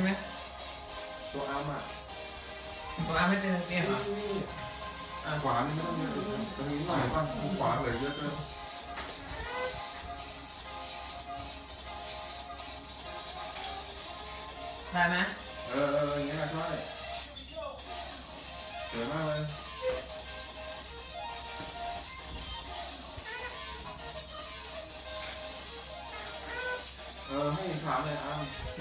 ช่ไหมตัวอาร์มอะตัวอาร์มไม่เป็นเนี่ยเหรอนี่อะขวานี่ไม่ต้องเยอะตรงนี้หน่อยป่ะขวาเหลือเยอะเกินได้ไหมเออเอออย่างเงี้ยใช่สวยมากเลยเออให้เห็นขาเลยอาร์มโอเค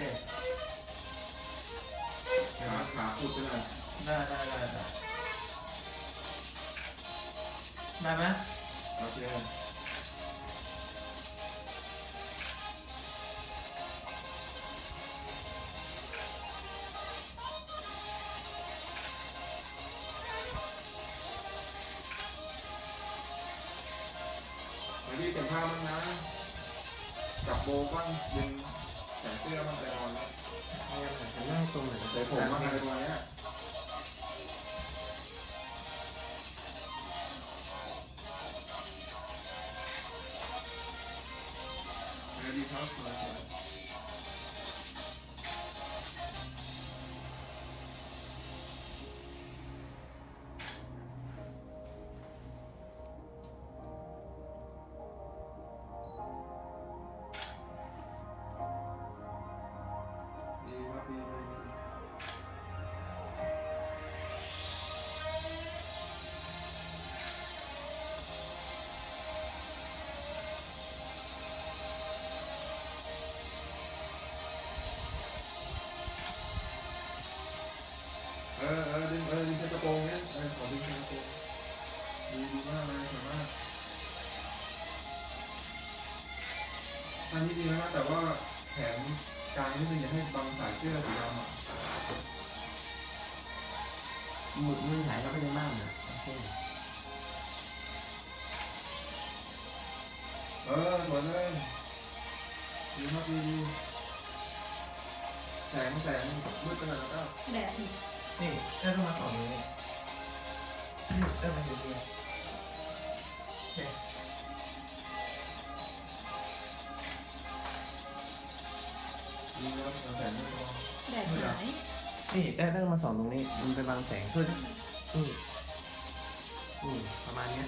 ขาขาอุดไปหน่อยได้ได้ได้ได้ได้ไหมโอเคมาดีเก็บผ้ามันนะจับโบบ้างดึงแขนเสื้อมันไปนอนแล้ว พยายามนั่งตรงไหนใส่ผมมาอะไรตัวเนี้ยดีครับ ออเออดึงเออดึงแค่กระโปรงเนี้ยเออขอดึงแค่กระโปรงดีดีมากเลยสวยมากอันนี้ดีนะแต่ว่าแขนกลางนิดนึงอย่าให้บังสายเสื้อสีดำอะมือมือถ่ายก็ไม่ได้มากนะโอเคเออสวยเลยดีมากดีดีแสงแสงมืดไปหน่อยแล้วก็แดด นี่นี่เอ้ยต้องมาสองนี้นี่ได้มาอยู่ดีโอเคดีแล้วแสงไม่พอแดดหายนี่ได้ได้มาสองตรงนี้ มันเป็นบางแสงขึ้นออืมอืมประมาณเนี้ย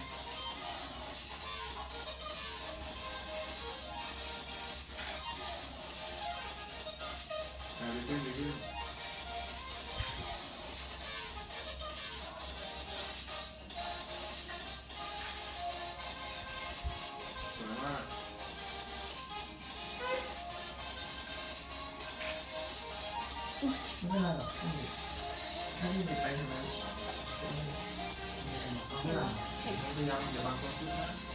ไม่เป็นไรหรอกนี่ถ้าที่ไปทางนั้นเอาไม่หลับพยายามอย่าบังตัวขึ้นนะ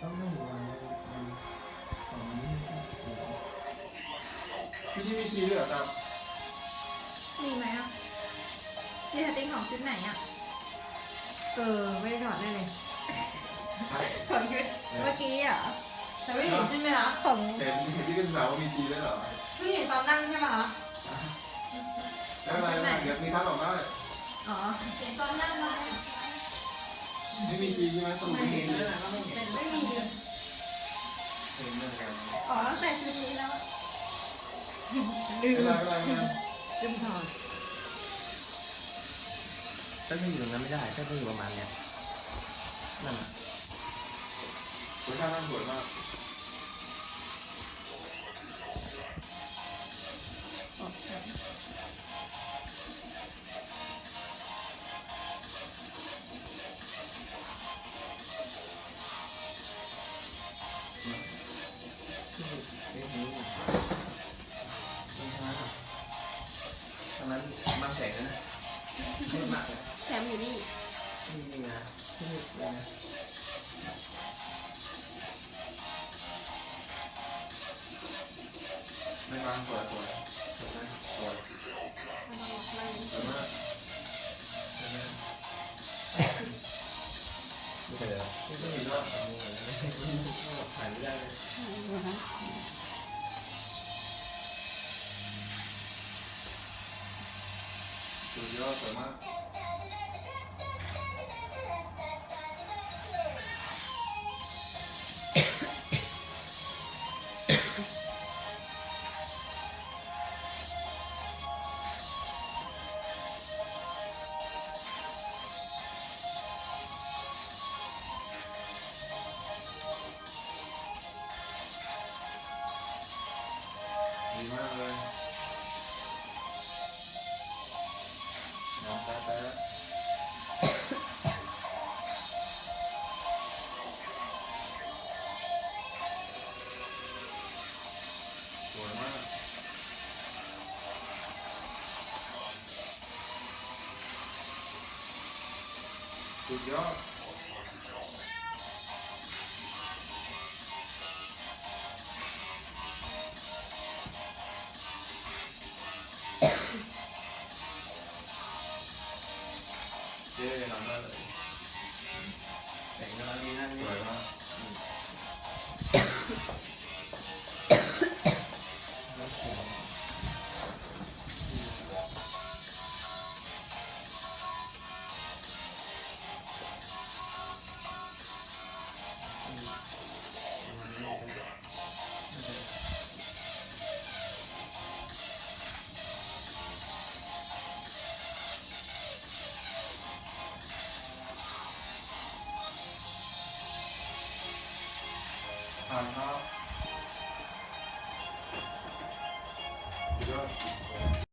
ต้องไม่หัวงพี่ที่มีทีด้วยเหรอครับมีไหมอะมีสติ๊กของชุดไหนอะ เออ ไม่ได้ถอดได้เลยถอดชุดเมื่อกี้อะแต่ไม่เห็นใช่ไหมคะของเห็นเห็นที่กันสาวว่ามีทีด้วยเหรอไม่เห็นตอนนั่งใช่ไหมคะไม่เป็นไรเดี๋ยวมีท่าออกได้อ๋อเห็นตอนนั่งมา ไม่มีจริงใช่ไหมสรุปไม่มีทีเป็นไม่มีเลยเห็นเหมือนกันอ๋อตั้งแต่คืนนี้แล้วไม่เป็นไรไม่เป็นไรงั้นลืมถอดถ้าไม่อยู่ตรงนั้นไม่ได้ถ้าไม่อยู่ประมาณเนี้ยนั่นน่ะสวยมากสวยมาก ตรงนั้นบางแสงนะมืดมากเลยแถมอยู่นี่อจริงๆนะที่นี่เลยนะไม่บางสวยสวยสวยไหมสวยสวยมากสวยมากไม่เป็นไรหรอกไม่เป็นไรหรอกถ่ายไม่ได้เลยสุ ดยอดสวยมากดีมากเลย สุดยอดเจ๊ทำได้เลยแต่งกำลังดีนะสนี่วยมาก ผ่านค